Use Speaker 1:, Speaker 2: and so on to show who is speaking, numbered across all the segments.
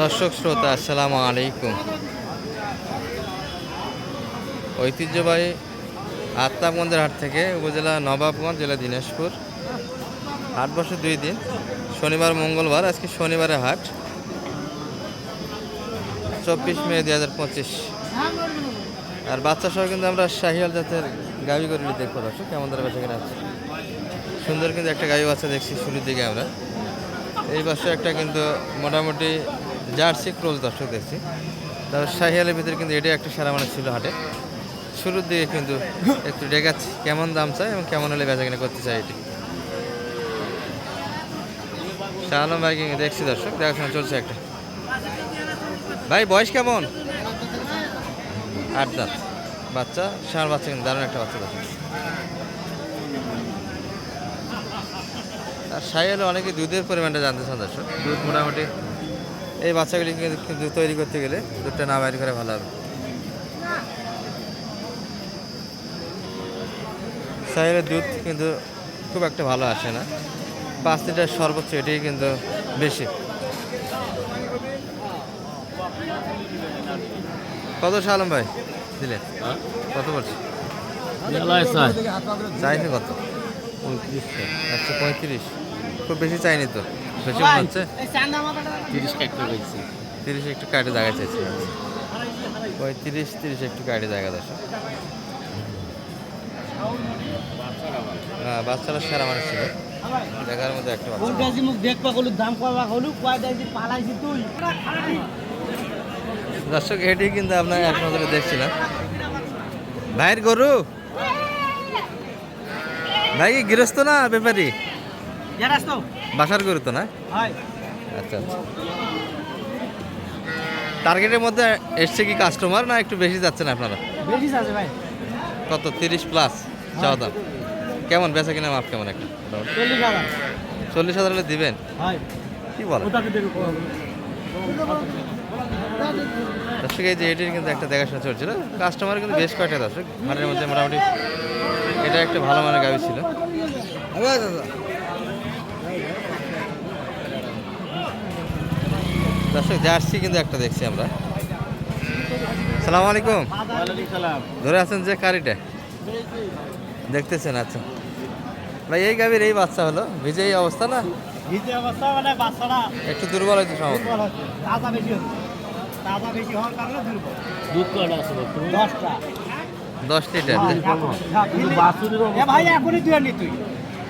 Speaker 1: দর্শক শ্রোতা, আসসালামু আলাইকুম। ঐতিহ্যবাহী আত্মাবগঞ্জের হাট থেকে উপজেলা নবাবগঞ্জ, জেলা দিনাজপুর। হাট বসে দুই দিন, শনিবার, মঙ্গলবার, আজকে শনিবারের হাট। চব্বিশ মে দুই হাজার পঁচিশ। আর বাচ্চা সহ কিন্তু আমরা শাহিয়াল জাতের গাভি গরুলি দেখব দর্শক, কেমন ধরে বেঁচে কেনা আছে সুন্দর কিন্তু একটা গাভি বাচ্চা দেখছি শুরুর দিকে আমরা। এই পাশে একটা কিন্তু মোটামুটি জার্সি ক্রোজ দর্শক দেখছি। তারপর শাহিয়ালের ভিতরে কিন্তু এটাই একটা সারা মানে ছিল হাটে। শুরুর দিকে কিন্তু একটু দেখাচ্ছি কেমন দাম চাই এবং কেমন হলে বেচা কিনা করতে চাই এটি। শাহ আলম ভাই কিন্তু দেখছি দর্শক, দেখাশোনা চলছে একটা। ভাই, বয়স কেমন? আট দাঁত। বাচ্চা ষাঁড় বাচ্চা কিন্তু দারুণ একটা বাচ্চা দর্শক। আর সাইয়ালে অনেকে দুধের পরিমাণটা জানতে চান দর্শক। দুধ মোটামুটি এই বাচ্চাগুলি কিন্তু তৈরি করতে গেলে দুধটা না বাইর করে ভালো হবে। সাইয়ালের দুধ কিন্তু খুব একটা ভালো আসে না। পাঁচ লিটার সর্বোচ্চ এটাই কিন্তু বেশি। কত সালম ভাই দিলেন? কত বলছি চাইনি কত? একশো পঁয়ত্রিশ। খুব বেশি চাইনি তো। বেশি মনে হচ্ছে?
Speaker 2: তিরিশ
Speaker 1: তিরিশ একটু কাটে জায়গা চাইছি। পঁয়ত্রিশ তিরিশ একটু কাটে জায়গা দশ। হ্যাঁ বাচ্চারা সেরা মানুষ ছিল। দেখার মধ্যে একটা বাচ্চা।
Speaker 2: মুখ দেখবা কলু দাম কবা কলু কয় পালাইছি তুই।
Speaker 1: দর্শক এটি কিন্তু আপনার এক নজরে দেখছিলাম। ভাইয়ের গরু? ভাই গৃহস্থ না ব্যাপারী? বাসার গরু তো না? আচ্ছা আচ্ছা। টার্গেটের মধ্যে এসছে কি কাস্টমার না একটু বেশি যাচ্ছেন আপনারা?
Speaker 2: বেশি আছে ভাই।
Speaker 1: কত? তিরিশ প্লাস চাওয়া দাম। কেমন বেচা কিনা মাপ কেমন একটা?
Speaker 2: চল্লিশ হাজার।
Speaker 1: হলে দিবেন?
Speaker 2: হয়।
Speaker 1: কি বলেন? দর্শক এই যে এটির কিন্তু একটা দেখাশোনা চলছিল। কাস্টমার কিন্তু বেশ কয়েকটা দর্শক। হাটের মধ্যে মোটামুটি এটা একটা ভালো মানের গাড়ি ছিল। দর্শক জার্সি কিন্তু একটা দেখছি আমরা। সালাম আলাইকুম ধরে আছেন যে কারিটা? দেখতেছেন আচ্ছা। ভাই এই গাভীর এই বাচ্চা হলো? ভিজে এই অবস্থা না?
Speaker 2: মানে
Speaker 1: একটু দুর্বল হয়েছে সম্ভবত দশ লিটার।
Speaker 2: ভাই এখনই তুই।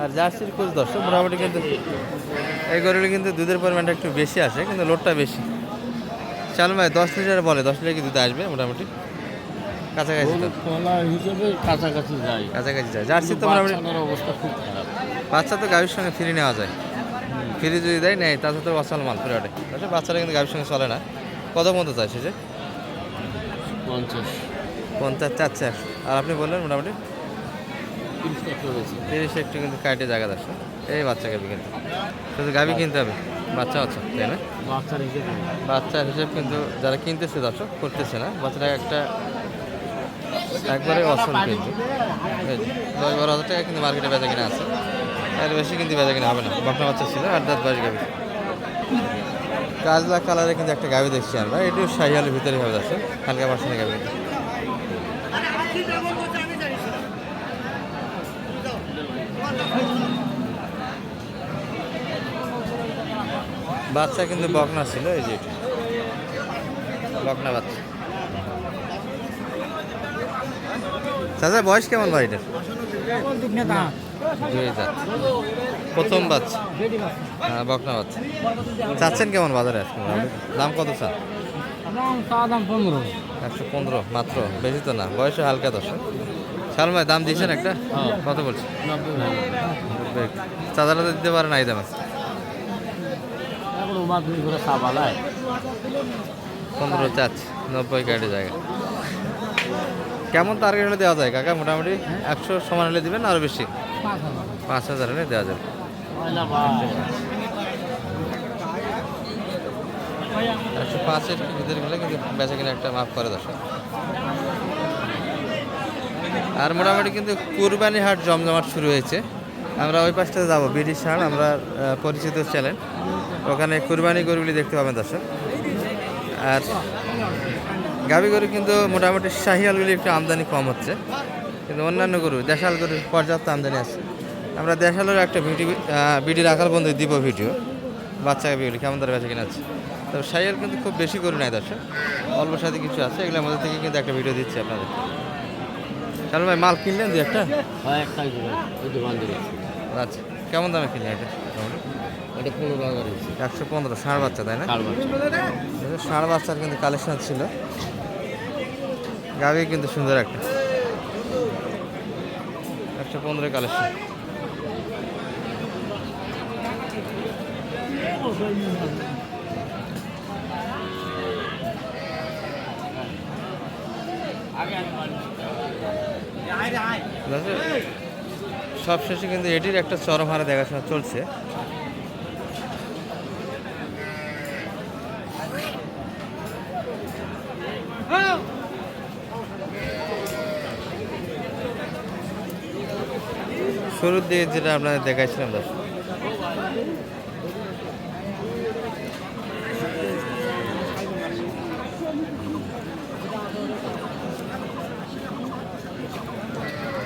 Speaker 1: আর জার্সির কোচ দর্শক মোটামুটি কিন্তু এই গরুগুলি কিন্তু দুধের পরিমাণটা একটু বেশি আসে কিন্তু লোডটা বেশি। চালু ভাই দশ লিটার বলে দশ লিটার কি দুধ আসবে মোটামুটি? কাছাকাছি
Speaker 2: হিসেবে কাছাকাছি
Speaker 1: কাছাকাছি যায়। জার্সি তো মোটামুটি
Speaker 2: অবস্থা খুব খারাপ।
Speaker 1: বাচ্চা তো গাভীর সঙ্গে ফ্রি নেওয়া যায়। ফ্রি যদি দেয় নেয় তাতে তো অচল মাল ফিরে ওঠে। আসলে বাচ্চারা কিন্তু গাভীর সঙ্গে চলে না। কত মতো চাইছে যে?
Speaker 2: পঞ্চাশ।
Speaker 1: পঞ্চাশ চাচ্ছে একশো আর আপনি বললেন মোটামুটি?
Speaker 2: তিরিশ
Speaker 1: একটু কিন্তু কাটে জায়গা দশ এই বাচ্চা গাভী কিন্তু। শুধু গাভী কিনতে হবে। বাচ্চা বাচ্চা তাই না?
Speaker 2: বাচ্চার হিসেবে।
Speaker 1: বাচ্চার হিসেব কিন্তু যারা কিনতেছে দর্শক করতেছে না। বাচ্চারা একটা একবারে অসল কিন্তু। দশ বারো হাজার টাকা কিন্তু মার্কেটে বেচা কিনা আছে। এর বেশি কিন্তু বেচা কিনা হবে না। বাপনা বাচ্চা ছিল আট দাঁত বাইশ গাভি কাজলা কালারে কিন্তু একটা গাভি দেখছি আমরা। এটিও শাহিয়ালের ভিতরে হবে দর্শক। হালকা পার্সেন্টের গাভি বাচ্চা কিন্তু বকনা ছিল এই যে এটা। বকনা বাচ্চা। চাচা বয়স কেমন ভাই এটার? প্রথম বাচ্চা। হ্যাঁ বকনা বাচ্চা। চাচ্ছেন কেমন বাজারে আজকে? দাম কত চান একশো পনেরো মাত্র। বেশি তো না বয়সে হালকা দশ শাল ভাই দাম দিয়েছেন একটা? কত বলছে চাচারা দিতে পারে না এই দামে?
Speaker 2: সাবালায়
Speaker 1: পনেরো চাচ্ছে নব্বই গাড়ি জায়গা। কেমন টার্গেট হলে দেওয়া যায় কাকা? মোটামুটি একশো সমান হলে দিবেন আরও বেশি? পাঁচ হাজার হলে দেওয়া যাবে। একশো পাঁচের ভিতরে গেলে কিন্তু বেচা কিনা একটা মাফ করে দর্শক। আর মোটামুটি কিন্তু কুরবানি হাট জমজমাট শুরু হয়েছে। আমরা ওই পাশটাতে যাব, ব্রিটিশ হাট, আমরা পরিচিত চ্যানেল ওখানে কুরবানি গরুগুলি দেখতে পাবেন দর্শক। আর গাবি গরু কিন্তু মোটামুটি শাহিয়ালগুলি একটু আমদানি কম হচ্ছে। কিন্তু অন্যান্য গরু, দেশাল গরু পর্যাপ্ত আমদানি আছে। আমরা দেশালের একটা ভিডিও বিডি রাখার বন্ধু দিব ভিডিও। বাচ্চা গাবিগুলি কেমন ধরে বেঁচে কিনা আছে। তো শাহিয়াল কিন্তু খুব বেশি গরু নাই দর্শক। অল্প সাথে কিছু আছে, এগুলোর মধ্যে থেকে কিন্তু একটা ভিডিও দিচ্ছি আপনাদের। তাহলে ভাই মাল কিনলেন দু একটা?
Speaker 2: হ্যাঁ দোকান
Speaker 1: আচ্ছা কেমন দামে কিনলেন এটা?
Speaker 2: এটা পনেরো হাজার
Speaker 1: একশো পনেরো ষাঁড় বাচ্চা তাই না? ষাঁড় বাচ্চার কিন্তু কালেকশন ছিল। গাভি কিন্তু সুন্দর একটা। একশো পনেরো কালেকশন। সব শেষে কিন্তু এটির একটা চরম হারে দেখাশোনা চলছে। শুরুর দিকে যেটা আপনাদের দেখাইছিলাম দর্শক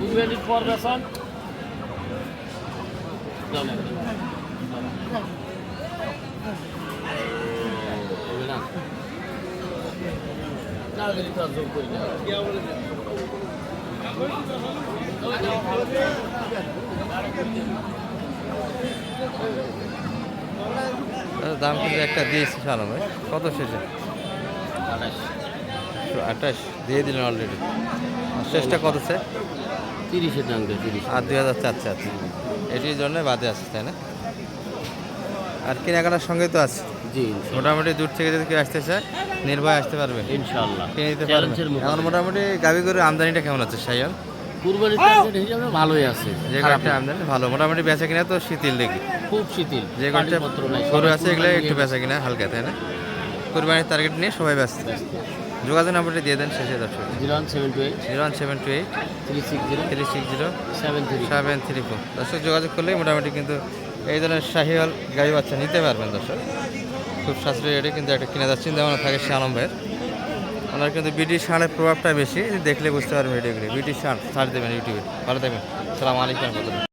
Speaker 3: কুরবানির পর বেসান না গেলে তো আর যোগ করি না
Speaker 1: তার দাম কিন্তু একটা দিয়েছি সালাম। ভাই কত শেষে? আঠাশ। দিয়ে দিলেন অলরেডি শেষটা কত সে?
Speaker 2: তিরিশের দাম তিরিশ।
Speaker 1: আর দুই হাজার চার চার। এটির জন্য বাদে আছে তাই না? আর কেনাকাটার সঙ্গে তো আছে।
Speaker 2: জি
Speaker 1: মোটামুটি দূর থেকে যদি কেউ আসতে চায় নির্ভয় আসতে পারবে।
Speaker 2: ইনশাল্লাহ।
Speaker 1: কিনে নিতে পারবে। এখন মোটামুটি গাবি করে আমদানিটা কেমন আছে সাইয়াল
Speaker 2: কুরবানির টার্গেট হিসাবে ভালোই আছে
Speaker 1: যে কয়েকটা আমদানি ভালো। মোটামুটি বেচা কিনা তো শীতিল দেখি।
Speaker 2: খুব শিথিল
Speaker 1: যে কয়েকটা
Speaker 2: পানিপত্র
Speaker 1: গরু আছে এগুলো একটু বেচা কিনা হালকা তাই না? কোরবানির টার্গেট নিয়ে সবাই ব্যস্ত। যোগাযোগ নাম্বারটি দিয়ে দেন শেষে দর্শক।
Speaker 2: Zero one seven two eight.
Speaker 1: Zero one seven two eight
Speaker 2: three six zero.
Speaker 1: Three six zero
Speaker 2: seven three
Speaker 1: seven three four দর্শক যোগাযোগ করলেই মোটামুটি কিন্তু এই ধরনের শাহিওয়াল গাড়ি বাচ্চা নিতে পারবেন দর্শক। খুব সাশ্রয়ী রেটে কিন্তু একটা কিনে যাচ্ছে চিন্তা ভাবনা থাকে শালম ভাইয়ের ওনার কিন্তু ব্রিটিশ শানের প্রভাবটা বেশি, দেখলে বুঝতে পারবেন ভিডিওগুলি ব্রিটিশ শান ছাড় দেবেন ইউটিউবে ভালো থাকবেন। সালাম আলাইকুম